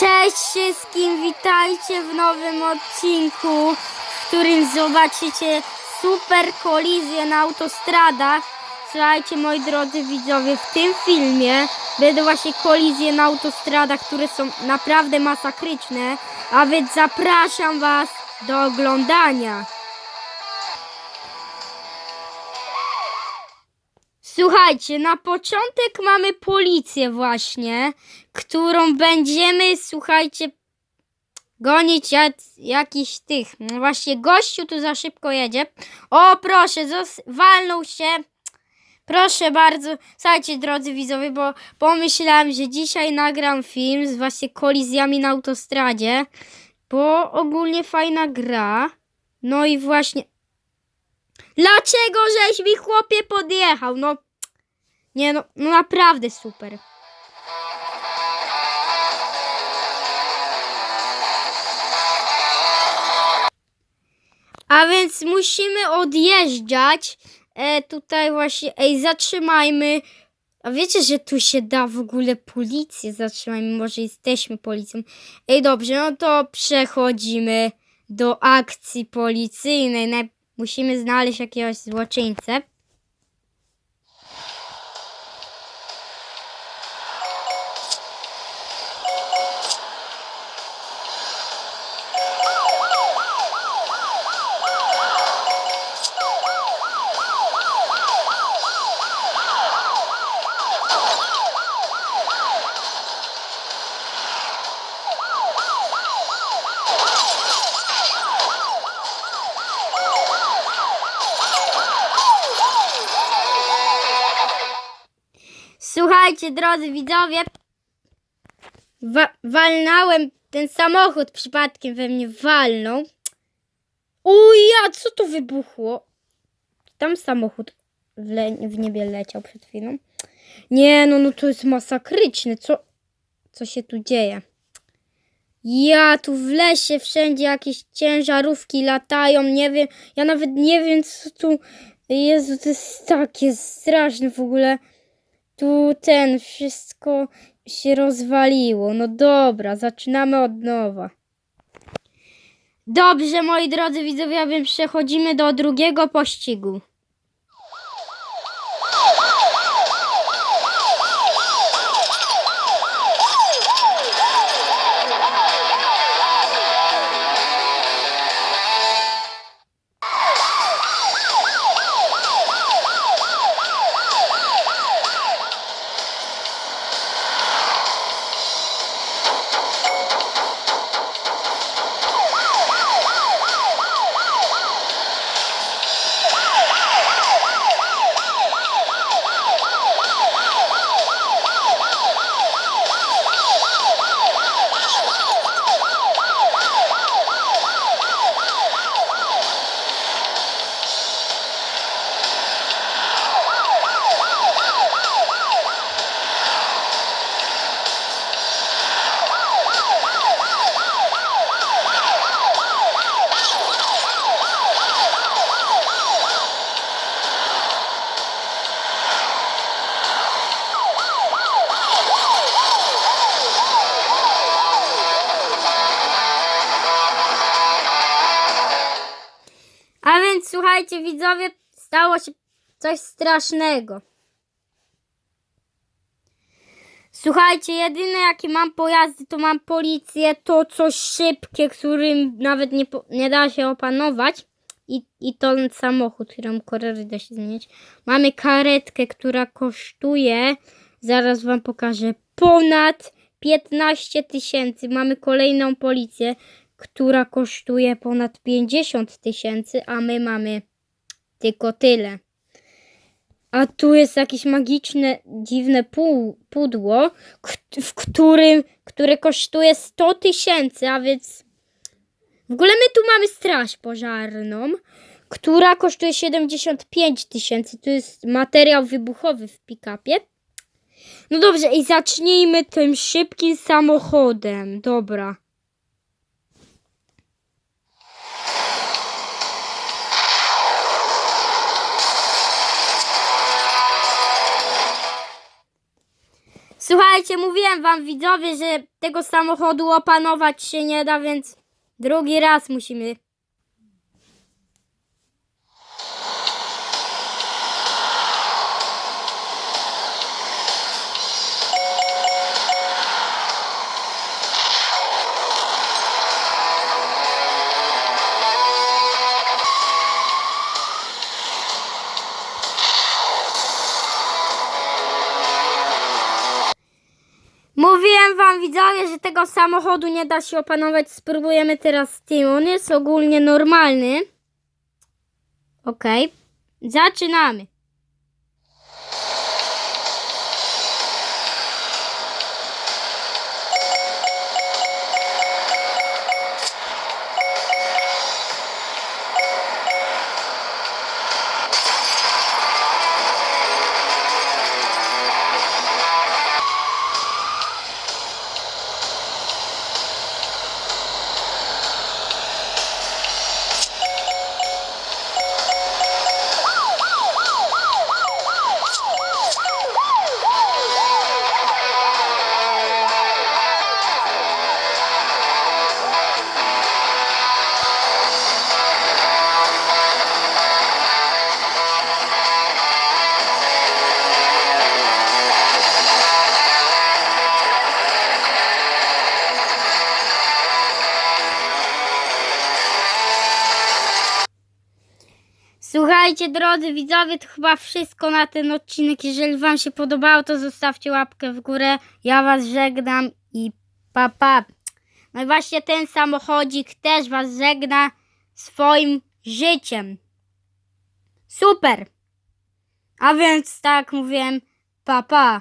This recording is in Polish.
Cześć wszystkim, witajcie w nowym odcinku, w którym zobaczycie super kolizję na autostradach. Słuchajcie moi drodzy widzowie, w tym filmie będą właśnie kolizje na autostradach, które są naprawdę masakryczne, a więc zapraszam Was do oglądania. Słuchajcie, na początek mamy policję właśnie, którą będziemy, słuchajcie, gonić jak, jakiś tych. No Właśnie gościu tu za szybko jedzie. O, proszę, zos- walnął się. Proszę bardzo. Słuchajcie, drodzy widzowie, bo pomyślałem, że dzisiaj nagram film z właśnie kolizjami na autostradzie, bo ogólnie fajna gra. No i właśnie... Dlaczego żeś mi chłopie podjechał? No, nie no, no naprawdę super. A więc musimy odjeżdżać. E, tutaj właśnie, ej, zatrzymajmy. A wiecie, że tu się da w ogóle policję zatrzymajmy, może jesteśmy policją. Ej, dobrze, no to przechodzimy do akcji policyjnej. Musimy znaleźć jakiegoś złoczyńcę. Słuchajcie, drodzy widzowie, wa- ten samochód przypadkiem we mnie walnął. Uja, co to wybuchło? Tam samochód w, w niebie leciał przed chwilą. Nie, no, no to jest masakryczne. Co, co się tu dzieje? Ja tu w lesie wszędzie jakieś ciężarówki latają, nie wiem, ja nawet nie wiem co tu, Jezu, to jest takie straszne w ogóle. Tu ten, wszystko się rozwaliło. No dobra, zaczynamy od nowa. Dobrze, moi drodzy widzowie, a więc przechodzimy do drugiego pościgu. Słuchajcie, widzowie, stało się coś strasznego. Słuchajcie, jedyne jakie mam pojazdy, to mam policję, to coś szybkie, którym nawet nie, nie da się opanować. I, I ten samochód, którym kolory da się zmieniać. Mamy karetkę, która kosztuje, zaraz wam pokażę, ponad 15 tysięcy. Mamy kolejną policję, która kosztuje ponad 50 tysięcy, a my mamy tylko tyle. A tu jest jakieś magiczne, dziwne pół, pudło, w którym, które kosztuje 100 tysięcy, a więc w ogóle my tu mamy straż pożarną, która kosztuje 75 tysięcy. Tu jest materiał wybuchowy w pick-upie. No dobrze, i zacznijmy tym szybkim samochodem. Dobra. Słuchajcie, mówiłem wam widzowie, że tego samochodu opanować się nie da, więc drugi raz musimy. Widzowie, że tego samochodu nie da się opanować. Spróbujemy teraz z tym. On jest ogólnie normalny. Okej. Zaczynamy. Słuchajcie, drodzy widzowie, to chyba wszystko na ten odcinek. Jeżeli Wam się podobało, to zostawcie łapkę w górę. Ja Was żegnam i pa pa. No i właśnie ten samochodzik też Was żegna swoim życiem. Super. A więc tak mówiłem, pa pa.